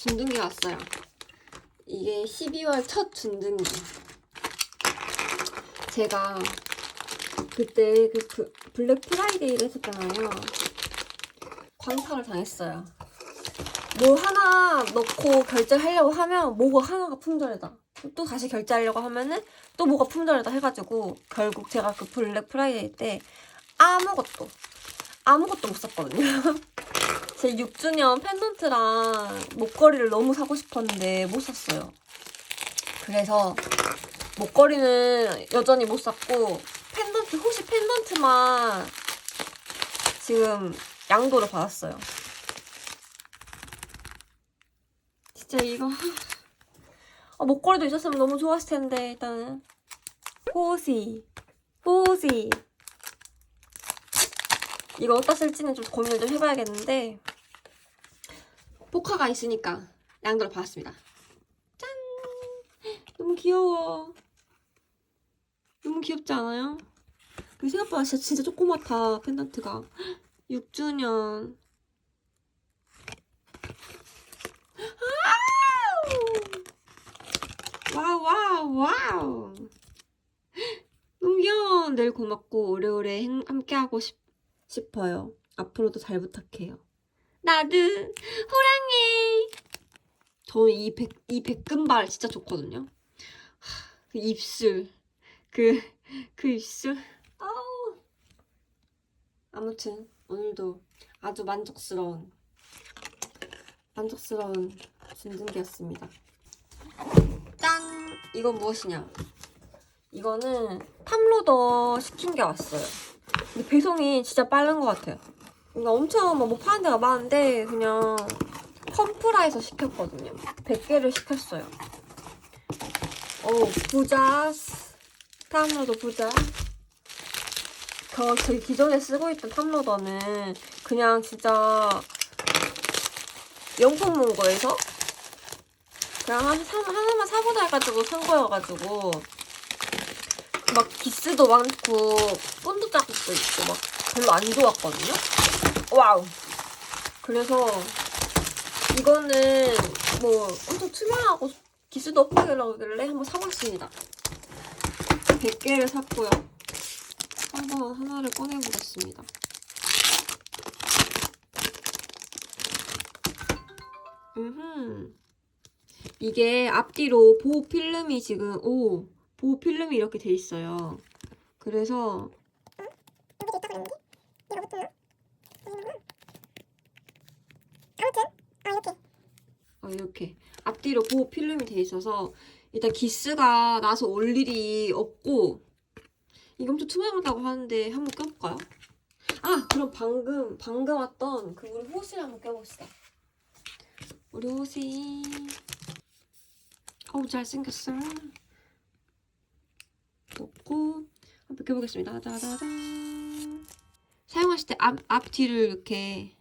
준등기 왔어요. 이게 12월 첫 준등기. 제가 그때 그 브- 블랙 프라이데이를 했었잖아요. 광탈을 당했어요. 뭐 하나 넣고 결제하려고 하면 뭐가 하나가 품절이다. 또 다시 결제하려고 하면은 또 뭐가 품절이다 해가지고 결국 제가 그 블랙 프라이데이 때 아무것도 아무것도 못 샀거든요. 제 6주년 펜던트랑 목걸이를 너무 사고 싶었는데 못 샀어요. 그래서 목걸이는 여전히 못 샀고 펜던트 혹시 펜던트만 지금 양도를 받았어요. 진짜 이거 아, 목걸이도 있었으면 너무 좋았을 텐데 일단은 호시 호시 이거 어디다 쓸지는 좀 고민을 좀 해봐야겠는데 포카가 있으니까 양도를 받았습니다. 짠! 너무 귀여워. 너무 귀엽지 않아요? 그 생각보다 진짜, 진짜 조그맣다 펜던트가 6주년 와우 와우 와우 너무 귀여워 늘 고맙고 오래오래 행- 함께하고 싶, 싶어요 앞으로도 잘 부탁해요 나도 호랑이 저는 이, 백, 이 백금발 진짜 좋거든요 하, 그 입술 그, 그 입술 아우 아무튼 오늘도 아주 만족스러운 만족스러운 진등기였습니다 짠! 이건 무엇이냐? 이거는 탑로더 시킨 게 왔어요. 근데 배송이 진짜 빠른 것 같아요. 그러니까 엄청 뭐 파는 데가 많은데 그냥 컴프라에서 시켰거든요. 100개를 시켰어요. 오, 부자. 탑로더 부자. 저, 제 기존에 쓰고 있던 탑로더는 그냥 진짜 명품 문고에서 그냥 한, 사, 하나만 사보자 해가지고 산 거여가지고 막 기스도 많고 본드 자국도 있고 막 별로 안 좋았거든요. 와우. 그래서 이거는 뭐 엄청 투명하고 기스도 없고 그러길래 한번 사봤습니다. 100개를 샀고요. 한번 하나를 꺼내보겠습니다. 음흠. 이게 앞뒤로 보호 필름이 지금 오 보호 필름이 이렇게 돼 있어요. 그래서 얘가 붙어요? 아무튼 아 이렇게 어, 이렇게 앞뒤로 보호 필름이 돼 있어서 일단 기스가 나서 올 일이 없고 이게 엄청 투명하다고 하는데 한번 껴볼까요? 아 그럼 방금 방금 왔던 그 우리 호시를 한번 껴봅시다. 우리 호시 어우 잘생겼어. 놓고 한번 껴보겠습니다. 짜자잔 사용하실 때 앞, 앞뒤를 이렇게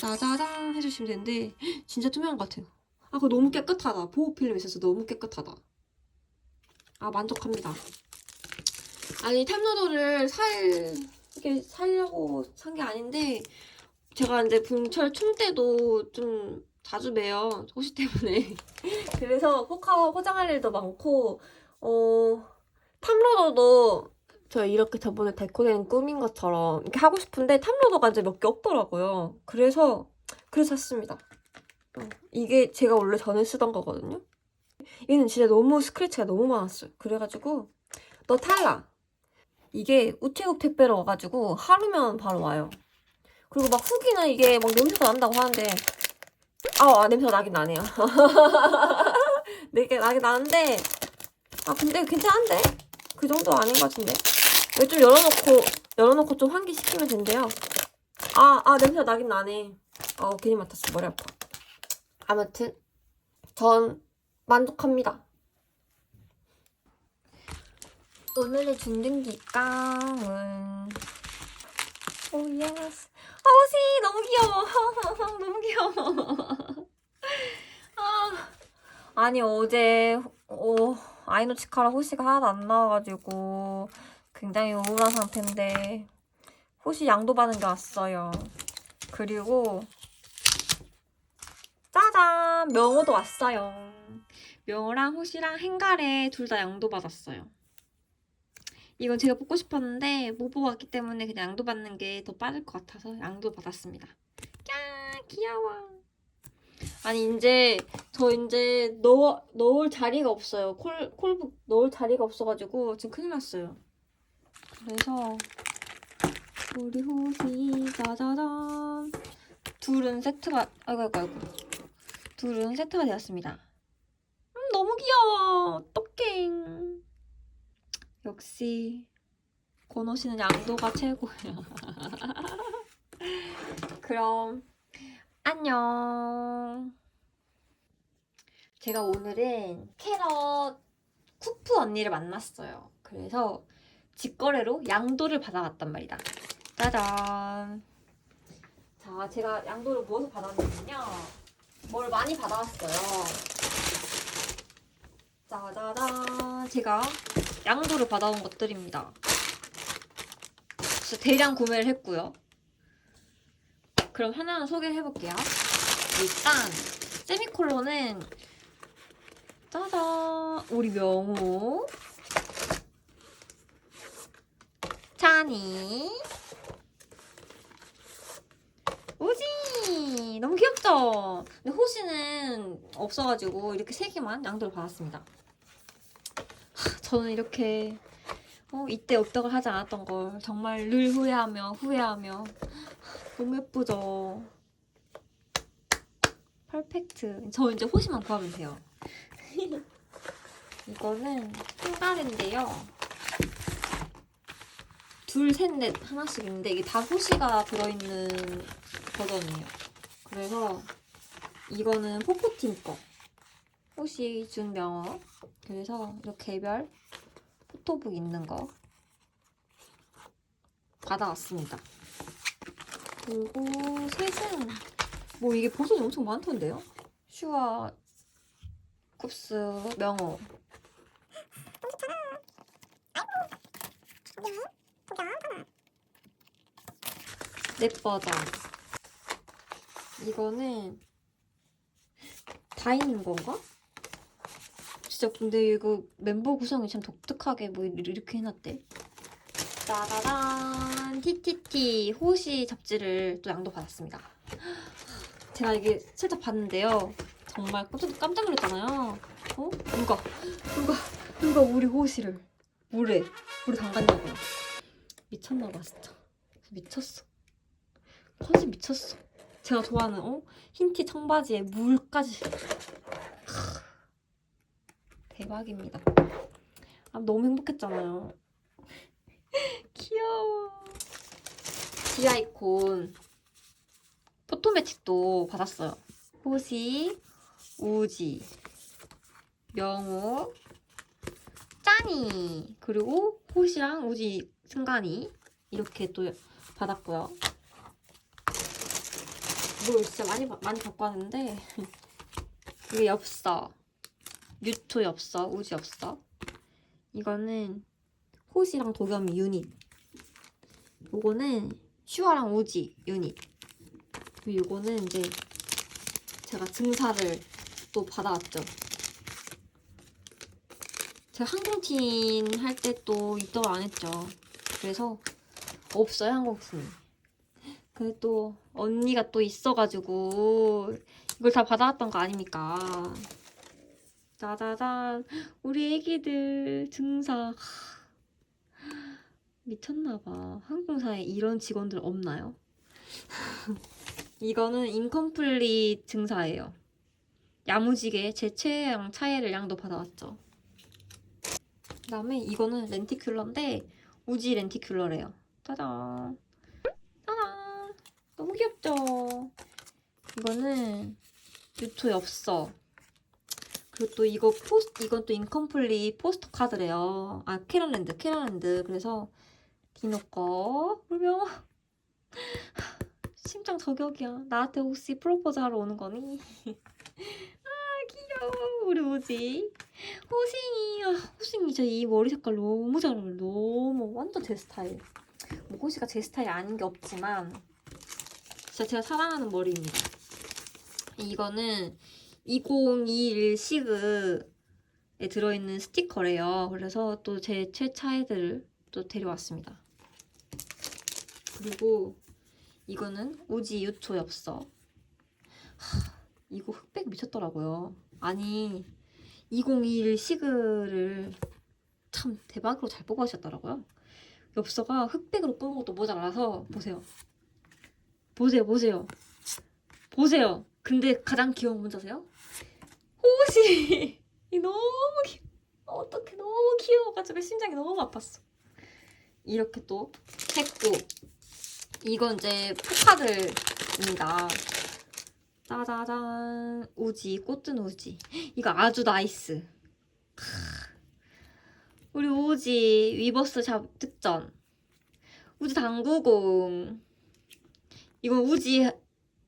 짜자잔 해주시면 되는데 진짜 투명한 것 같아요. 아, 그거 너무 깨끗하다. 보호 필름 있어서 너무 깨끗하다. 아, 만족합니다. 아니, 탑노더를 살, 이렇게 살려고 산 게 아닌데, 제가 이제 분철 총 때도 좀 자주 매요. 호시 때문에. 그래서 포카 포장할 일도 많고, 어, 탑로더도 저 이렇게 저번에 데코된 꾸민 것처럼 이렇게 하고 싶은데 탑로더가 이제 몇 개 없더라고요. 그래서, 그래서 샀습니다. 어, 이게 제가 원래 전에 쓰던 거거든요. 얘는 진짜 너무 스크래치가 너무 많았어요. 그래가지고 너 탈락. 이게 우체국 택배로 와가지고 하루면 바로 와요. 그리고 막 후기는 이게 막 냄새가 난다고 하는데 아, 아 냄새가 나긴 나네요. 되게 나긴 나는데 아 근데 괜찮은데 그 정도 아닌 것 같은데 이거 좀 열어놓고 열어놓고 좀 환기시키면 된대요. 아, 아 냄새가 나긴 나네. 어 괜히 맡았어 머리 아파. 아무튼 전 만족합니다. 오늘의 준등기 깡은 오 예스 아 호시 너무 귀여워 너무 귀여워 아 아니 어제 어, 아이노치카랑 호시가 하나도 안 나와가지고 굉장히 우울한 상태인데 호시 양도 받은 게 왔어요 그리고 짜잔 명호도 왔어요. 명호랑 호시랑 행가래 둘다 양도 받았어요. 이건 제가 뽑고 싶었는데 못 뽑았기 때문에 그냥 양도 받는 게 더 빠를 것 같아서 양도 받았습니다. 야 귀여워. 아니 이제 저 이제 넣 넣을 자리가 없어요. 콜 콜북 넣을 자리가 없어가지고 지금 큰일 났어요. 그래서 우리 호시 짜자잔 둘은 세트가 아이고 아이고 아이고 둘은 세트가 되었습니다. 음, 너무 귀여워. 어떡해. 역시 권호 씨는 양도가 최고야. 그럼 안녕. 제가 오늘은 캐럿 쿠프 언니를 만났어요. 그래서 직거래로 양도를 받아갔단 말이다. 짜잔. 자, 제가 양도를 무엇을 받았냐면요. 뭘 많이 받아왔어요. 짜자잔. 제가 양도를 받아온 것들입니다. 진짜 대량 구매를 했고요. 그럼 하나하나 소개해볼게요. 일단 세미콜론은 짜잔 우리 명호 찬이 우지 너무 귀엽죠? 근데 호시는 없어가지고 이렇게 세 개만 양도를 받았습니다. 하, 저는 이렇게 어, 이때 업덕을 하지 않았던 걸 정말 늘 후회하며 후회하며 너무 예쁘죠? 퍼펙트. 저 이제 호시만 구하면 돼요. 이거는 한가인데요. 둘, 셋, 넷 하나씩인데 이게 다 호시가 들어있는 버전이에요. 그래서 이거는 포포팀 거. 호시 준 명어. 그래서 이렇게 개별 포토북 있는 거 받아왔습니다. 그리고 셋은 뭐 이게 버섯이 엄청 많던데요? 슈아, 쿱스, 명호. 넷 버전. 이거는 다 있는 건가? 진짜 근데 이거 멤버 구성이 참 독특하게 뭐 이렇게 해놨대. 짜라란 TTT 호시 잡지를 또 양도 받았습니다. 제가 이게 살짝 봤는데요. 정말 깜짝, 깜짝 놀랐잖아요. 어? 누가 누가 누가 우리 호시를 물에 물에 담갔냐고요. 미쳤나봐 진짜. 미쳤어. 컨셉 미쳤어. 제가 좋아하는 어? 흰티 청바지에 물까지. 크. 대박입니다. 아, 너무 행복했잖아요. 귀여워. 디아이콘 포토매틱도 받았어요. 호시, 우지, 명호, 짠이 그리고 호시랑 우지 승관이 이렇게 또 받았고요. 뭘 진짜 많이 바- 많이 왔는데 이게 엽서, 유토 엽서, 우지 엽서. 이거는 호시랑 도겸이 유닛. 요거는 슈아랑 우지 유닛. 그리고 요거는 이제 제가 증사를 또 받아왔죠. 제가 항공팀 할 때 또 입덕을 안 했죠. 그래서 없어요 항공팀. 근데 또 언니가 또 있어가지고 이걸 다 받아왔던 거 아닙니까? 짜자잔 우리 애기들 증사 미쳤나봐. 항공사에 이런 직원들 없나요? 이거는 인컴플릿 증사예요. 야무지게 제 최애랑 차이를 양도 받아왔죠. 그 다음에 이거는 렌티큘러인데 우지 렌티큘러래요. 짜잔. 너무 귀엽죠? 이거는 유토 엽서. 그리고 또 이거 포스 이건 또 인컴플릿 포스터 카드래요. 아 캐런랜드 캐런랜드. 그래서 디노 거 그러면 심장 저격이야. 나한테 혹시 프로포즈 하러 오는 거니? 아 귀여워 우리 우지 호싱이 아, 호싱이 진짜 이 머리 색깔 너무 잘 어울려. 너무 완전 제 스타일. 뭐 호시가 제 스타일 아닌 게 없지만 진짜 제가 사랑하는 머리입니다. 이거는 2021 시그에 들어있는 스티커래요. 그래서 또 제 최차애들을 또 데려왔습니다. 그리고 이거는 우지 유초 엽서. 하, 이거 흑백 미쳤더라고요. 아니 2021 시그를 참 대박으로 잘 뽑아주셨더라고요. 엽서가 흑백으로 뽑은 것도 모자라서 보세요. 보세요, 보세요. 보세요. 근데 가장 귀여운 아세요? 호시! 이 너무 귀 어떡해, 너무 귀여워가지고 심장이 너무 아팠어. 이렇게 또 했고, 이건 이제 포카들입니다. 짜자잔. 우지, 꽃든 우지. 이거 아주 나이스. 크. 우리 우지, 위버스 샵 특전. 우지 당구공. 이건 우지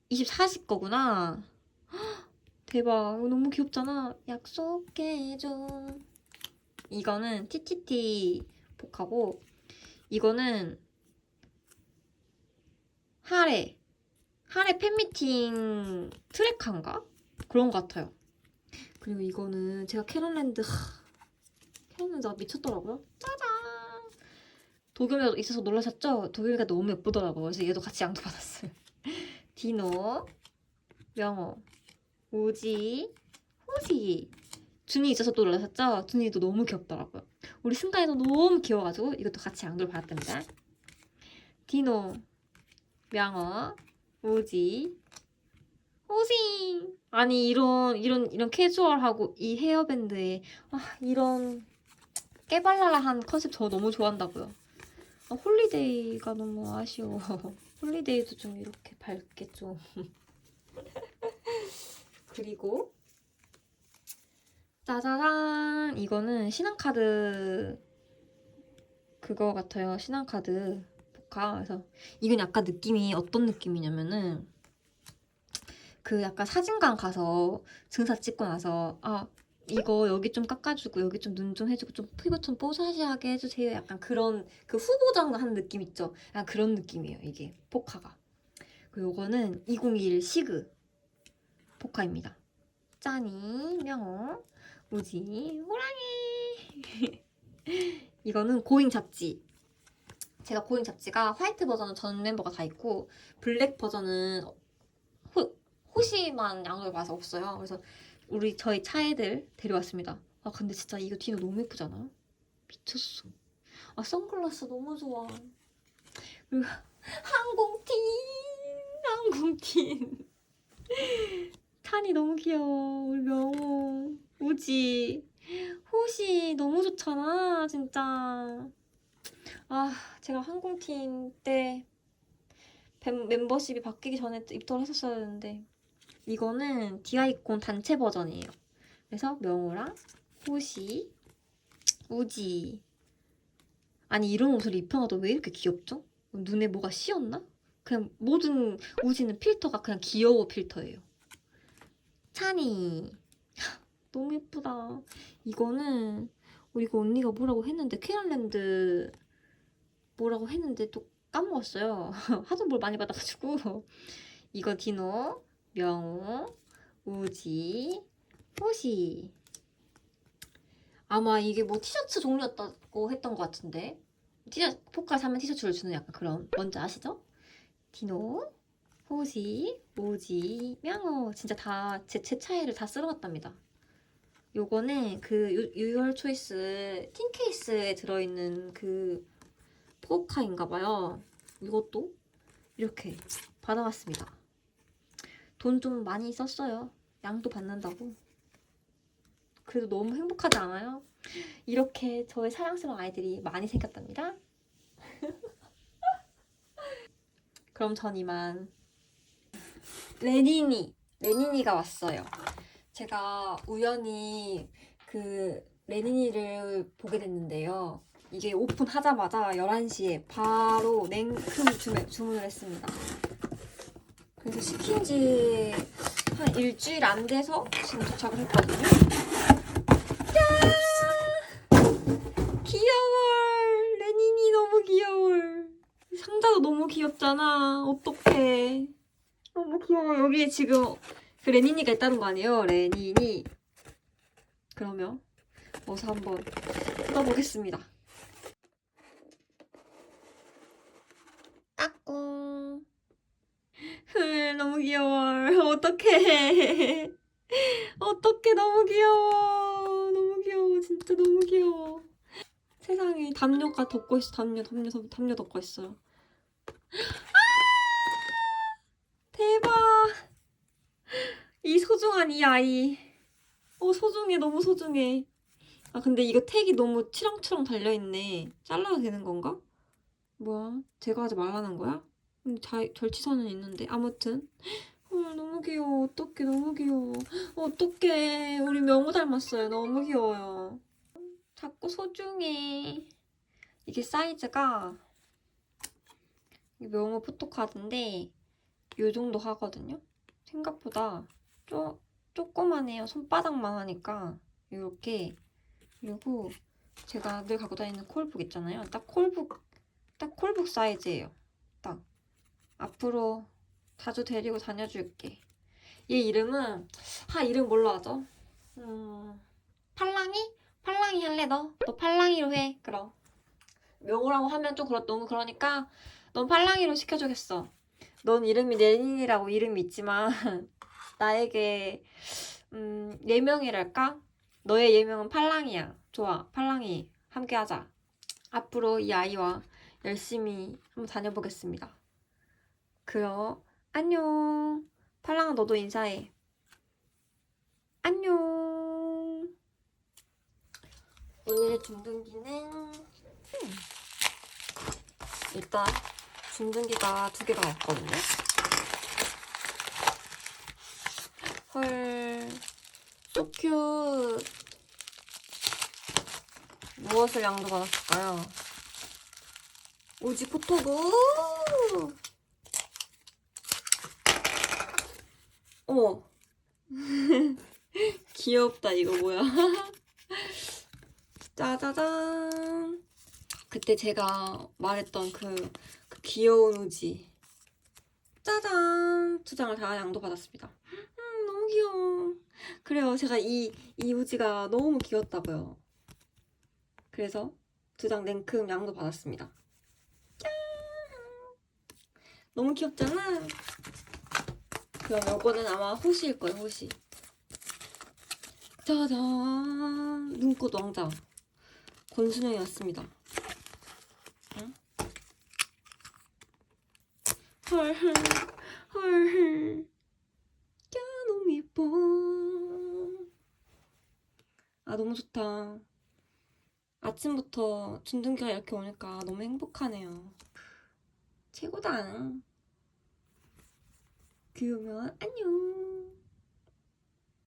24시 거구나. 헉, 대박. 이거 너무 귀엽잖아. 약속해줘. 이거는 TTT 복하고, 이거는 하레. 하레 팬미팅 트랙한가? 그런 것 같아요. 그리고 이거는 제가 캐런랜드, 하, 캐런랜드가 미쳤더라고요. 짜잔! 도겸이가 있어서 놀라셨죠? 도겸이가 너무 예쁘더라고요. 그래서 얘도 같이 양도 받았어요. 디노, 명호, 우지, 호지. 준이 있어서 또 놀라셨죠? 준이도 너무 귀엽더라고요. 우리 승가이도 너무 귀여워가지고 이것도 같이 양도를 받았답니다. 디노, 명호, 우지, 호지. 아니 이런 이런 이런 캐주얼하고 이 헤어밴드에 아 이런 깨발랄한 컨셉 저 너무 좋아한다고요. 아, 홀리데이가 너무 아쉬워. 홀리데이도 좀 이렇게 밝게 좀. 그리고 짜자잔 이거는 신한카드 그거 같아요. 신한카드 포카. 그래서 이건 약간 느낌이 어떤 느낌이냐면은 그 약간 사진관 가서 증사 찍고 나서 아 이거 여기 좀 깎아주고 여기 좀 눈 좀 해주고 좀 피부 좀 뽀샤시하게 해주세요. 약간 그런 그 후보장 하는 느낌 있죠. 약간 그런 느낌이에요. 이게 포카가. 그리고 이거는 2021 시그 포카입니다. 짠이 명호 우지 호랑이 이거는 고잉 잡지. 제가 고잉 잡지가 화이트 버전은 전 멤버가 다 있고 블랙 버전은 호, 호시만 양을 봐서 없어요. 그래서 우리 저희 차애들 데려왔습니다. 아 근데 진짜 이거 디노 너무 예쁘잖아. 미쳤어. 아 선글라스 너무 좋아. 그리고 항공팀 항공팀 탄이 너무 귀여워. 우리 명호 우지 호시 너무 좋잖아 진짜. 아 제가 항공팀 때 멤- 멤버십이 바뀌기 전에 입덕을 했었어야 했는데 이거는 디아이콘 단체 버전이에요. 그래서 명호랑 호시, 우지. 아니 이런 옷을 입혀놔도 왜 이렇게 귀엽죠? 눈에 뭐가 씌었나? 그냥 모든 우지는 필터가 그냥 귀여워 필터예요. 찬이 너무 예쁘다. 이거는 어, 이거 언니가 뭐라고 했는데 캐럴랜드 뭐라고 했는데 또 까먹었어요. 하도 뭘 많이 받아가지고 이거 디노 명호, 우지, 호시. 아마 이게 뭐 티셔츠 종류였다고 했던 것 같은데. 티셔츠, 포카 사면 티셔츠를 주는 약간 그런, 뭔지 아시죠? 디노, 호시, 우지, 명호. 진짜 다, 제, 제 차이를 다 쓸어갔답니다. 요거는 그 유, 유열 초이스 틴 케이스에 들어있는 그 포카인가봐요. 이것도 이렇게 받아왔습니다. 돈 좀 많이 썼어요. 양도 받는다고. 그래도 너무 행복하지 않아요? 이렇게 저의 사랑스러운 아이들이 많이 생겼답니다. 그럼 전 이만 레니니 레니니가 왔어요. 제가 우연히 그 레니니를 보게 됐는데요. 이게 오픈하자마자 11시에 바로 냉큼 주문, 주문을 했습니다. 그래서 시킨 지 한 일주일 안 돼서 지금 도착을 했거든요. 야! 귀여워. 레닌이 너무 귀여워. 상자도 너무 귀엽잖아. 어떡해. 너무 귀여워. 여기에 지금 그 레니니가 있다는 거 아니에요? 레니니. 그러면 어서 한번 뜯어보겠습니다. 까꿍. 헐, 너무 귀여워. 어떡해. 어떡해, 너무 귀여워. 너무 귀여워. 진짜 너무 귀여워. 세상에 담요가 덮고 있어. 담요, 담요, 담요, 덮고 있어요. 아! 대박. 이 소중한 이 아이. 어, 소중해. 너무 소중해. 아, 근데 이거 택이 너무 치렁치렁 달려있네. 잘라도 되는 건가? 뭐야? 제가 하지 말라는 거야? 자, 절치선은 있는데. 아무튼. 헐, 너무 귀여워. 어떡해, 너무 귀여워. 어떡해. 우리 명호 닮았어요. 너무 귀여워요. 자꾸 소중해. 이게 사이즈가 이 명호 포토카드인데 이 정도 하거든요. 생각보다 쪼, 조그만해요. 손바닥만 하니까 이렇게 그리고 제가 늘 갖고 다니는 콜북 있잖아요. 딱 콜북 딱 콜북 사이즈예요. 딱 앞으로 자주 데리고 다녀줄게. 얘 이름은 아 이름 뭘로 하죠? 음 팔랑이? 팔랑이 할래 너? 너 팔랑이로 해 그럼 명호라고 하면 좀 그렇 너무 그러니까 넌 팔랑이로 시켜주겠어. 넌 이름이 레닌이라고 이름이 있지만 나에게 음, 예명이랄까? 너의 예명은 팔랑이야. 좋아, 팔랑이 함께하자. 앞으로 이 아이와 열심히 한번 다녀보겠습니다. 그럼 안녕. 팔랑아 너도 인사해. 안녕. 오늘의 중등기는 음. 일단 중등기가 두 개가 왔거든요. 헐, cute. 무엇을 양도 받았을까요? 오지 포토북! 어머. 귀엽다, 이거 뭐야. 짜자잔. 그때 제가 말했던 그, 그 귀여운 우지. 짜잔! 두 장을 다 양도 받았습니다. 음, 너무 귀여워. 그래요. 제가 이, 이 우지가 너무 귀엽다고요. 그래서 두 장 냉큼 양도 받았습니다. 짠! 너무 귀엽잖아? 그럼 요거는 아마 호시일 거예요, 호시. 짜잔! 눈꽃 왕자. 권순영이 왔습니다. 응? 헐, 헐, 헐. 야, 너무 예뻐. 아, 너무 좋다. 아침부터 준등기가 이렇게 오니까 너무 행복하네요. 최고다. 그러면 안녕.